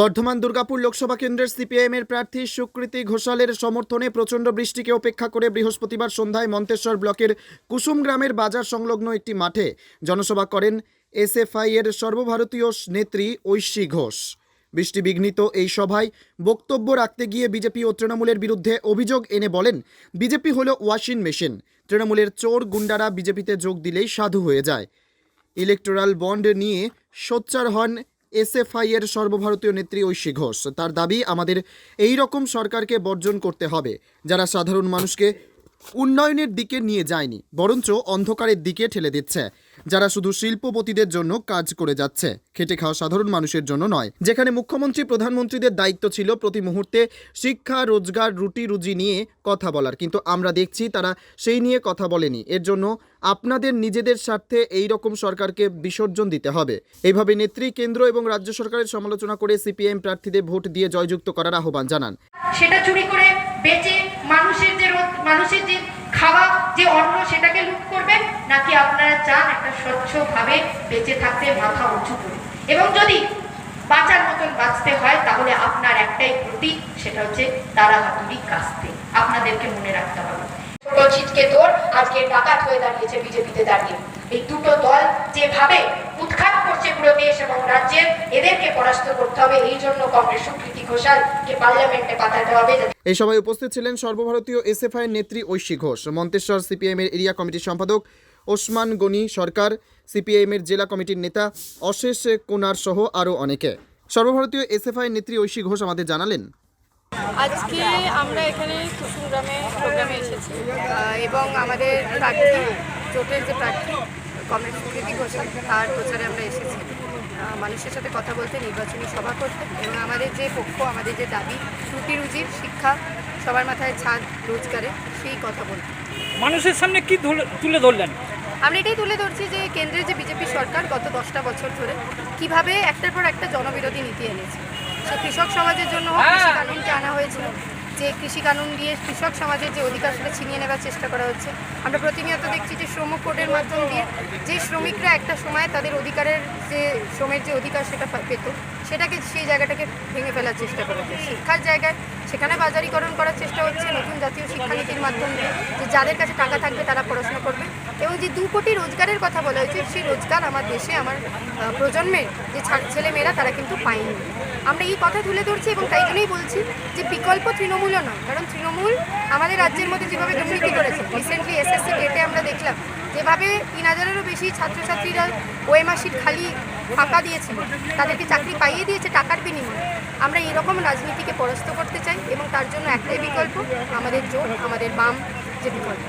বর্ধমান দুর্গাপুর লোকসভা কেন্দ্রের সিপিআইএম এর প্রার্থী সুকৃতি ঘোষালের সমর্থনে প্রচণ্ড বৃষ্টিকে উপেক্ষা করে বৃহস্পতিবার সন্ধ্যায় মন্তেশ্বর ব্লকের কুসুম গ্রামের বাজার সংলগ্ন একটি মাঠে জনসভা করেন এসএফআই এর সর্বভারতীয় নেত্রী ঐশী ঘোষ। বৃষ্টি বিঘ্নিত এই সভায় বক্তব্য রাখতে গিয়ে বিজেপি ও তৃণমূলের বিরুদ্ধে অভিযোগ এনে বলেন, বিজেপি হলো ওয়াশিং মেশিন। তৃণমূলের চোর গুন্ডারা বিজেপিতে যোগ দিলেই সাধু হয়ে যায়। ইলেকটোরাল বন্ড নিয়ে সোচ্চার হন এসএফআই এর সর্বভারতীয় নেত্রী ঐশী ঘোষ। তার দাবি, আমাদের এই রকম সরকারকে বর্জন করতে হবে, যারা সাধারণ মানুষকে উন্নয়নের দিকে নিয়ে যায়নি, বরঞ্চ অন্ধকারের দিকে ঠেলে দিচ্ছে। যারা শুধু শিল্পপতিদের জন্য কাজ করে যাচ্ছে, খেটে খাওয়া সাধারণ মানুষের জন্য নয়। যেখানে মুখ্যমন্ত্রী, প্রধানমন্ত্রীদের দায়িত্ব ছিল প্রতি মুহূর্তে শিক্ষা, রোজগার, রুটি রুজি নিয়ে কথা বলার। কিন্তু আমরা দেখছি তারা সেই নিয়ে কথা বলেনি। এর জন্য আপনাদের নিজেদের স্বার্থে এই রকম সরকারকে বিসর্জন দিতে হবে। এইভাবে নেত্রী, কেন্দ্র এবং রাজ্য সরকারের সমালোচনা করে সিপিএম প্রার্থীদের ভোট দিয়ে জয়যুক্ত করার আহ্বান জানান। সেটা চুরি করে বেচে মানুষের যে রোজ- মানুষের যে খাওয়া যে অন্ন সেটাকে লুট করবেন, নাকি আপনারা চান একটা স্বচ্ছভাবে বেঁচে থাকতে মাথা উঁচু করে? এবং যদি বাঁচার মতন বাঁচতে হয়, তাহলে আপনার একটাই প্রতীক সেটা হচ্ছে তারা হাতুরি কাস্তে। আপনাদেরকে মনে রাখতে হবে। ছোট দৌড় আজকে ডাকাত হয়ে দাঁড়িয়েছে, বিজেপিতে দাঁড়িয়ে। এই দুটো দল যেভাবে উৎখাত করছে পুরো দেশ এবং রাজ্যের এদেরকে পরাস্ত করতে হবে। এই জন্য কংগ্রেস সুকৃতি ঘোষালকে পার্লামেন্টে পাঠাতে হবে। এই সভায় উপস্থিত ছিলেন সর্বভারতীয় এসএফআই নেত্রী ঐশী ঘোষ মন্তেশ্বর সিপিএম এর এরিয়া কমিটির সম্পাদক ওসমান গনি সরকার সিপিআইএম এর জেলা কমিটির নেতা অশেষ কুনার সহ আরও অনেকে। সর্বভারতীয় এসএফআই নেত্রী ঐশী ঘোষ আমাদের জানালেন। আজকে আমরা এখানে কুসুমগ্রামে প্রোগ্রামে এসেছি। এবং আমাদের প্রার্থী জোটের যে প্রার্থী কমরেড সুকৃতি ঘোষ তার প্রচারে আমরা এসেছি। মানুষের সাথে কথা বলতে নির্বাচনী সভা করতে এবং আমাদের যে পক্ষ আমাদের যে দাবি রুটি রুজির শিক্ষা সবার মাথায় ছাদ রোজগারে সেই কথা বলতে। মানুষের সামনে কি তুলে ধরলেন? আমরা এটাই তুলে ধরছি যে কেন্দ্রের যে বিজেপি সরকার গত দশটা বছর ধরে কীভাবে একটার পর একটা জনবিরোধী নীতি এনেছে। সে কৃষক সমাজের জন্য হোক কৃষি কানুনকে আনা হয়েছিল যে কৃষি কানুন দিয়ে কৃষক সমাজের যে অধিকার সেটা ছিনিয়ে নেওয়ার চেষ্টা করা হচ্ছে। আমরা প্রতিনিয়ত দেখছি যে শ্রম কোর্টের মাধ্যম দিয়ে যে শ্রমিকরা একটা সময় তাদের অধিকারের যে, শ্রমের যে অধিকার সেটা পেত, সেটাকে সেই জায়গাটাকে ভেঙে ফেলার চেষ্টা করা হচ্ছে। শিক্ষার জায়গায় সেখানে বাজারীকরণ করার চেষ্টা হচ্ছে, নতুন জাতীয় শিক্ষানীতির মাধ্যমে যে যাদের কাছে টাকা থাকবে তারা পড়াশোনা করবে। এবং যে দু কোটি রোজগারের কথা বলা হয়েছে, সেই রোজগার আমার দেশে, আমার প্রজন্মের যে ছেলেমেয়েরা তারা কিন্তু পায়নি। আমরা এই কথা তুলে ধরছি এবং তাই জন্যই বলছি যে বিকল্প তৃণমূলও নয়, কারণ তৃণমূল আমাদের রাজ্যের মধ্যে যেভাবে দুর্নীতি করেছে রিসেন্টলি এসএসসি ডেটে আমরা দেখলাম, যেভাবে তিন হাজারেরও বেশি ছাত্রছাত্রীরা ওএমআরসির খালি ফাঁকা দিয়েছিল তাদেরকে চাকরি পাইয়ে দিয়েছে টাকার বিনিময়ে। আমরা এরকম রাজনীতিকে পরাস্ত করতে চাই এবং তার জন্য একটাই বিকল্প, আমাদের জোট, আমাদের বাম যে বিকল্প।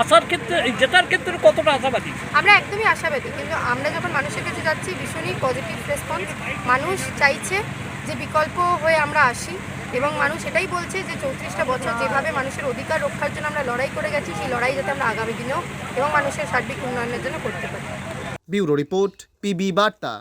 আসার ক্ষেত্রে এই জেতার ক্ষেত্রে কতটা আশাবাদী? আমরা একদমই আশাবাদী কিন্তু আমরা যখন মানুষের কাছে যাচ্ছি ভীষণই পজিটিভ রেসপন্স মানুষ চাইছে যে বিকল্প হয়ে আমরা আসি এবং মানুষ এটাই বলছে যে চৌত্রিশটা বছর যেভাবে মানুষের অধিকার রক্ষার জন্য আমরা লড়াই করে গেছি সেই লড়াই যাতে আমরা আগামী দিনেও এবং মানুষের সার্বিক উন্নয়নের জন্য করতে পারি। ব্যুরো রিপোর্ট পিবি বার্তা।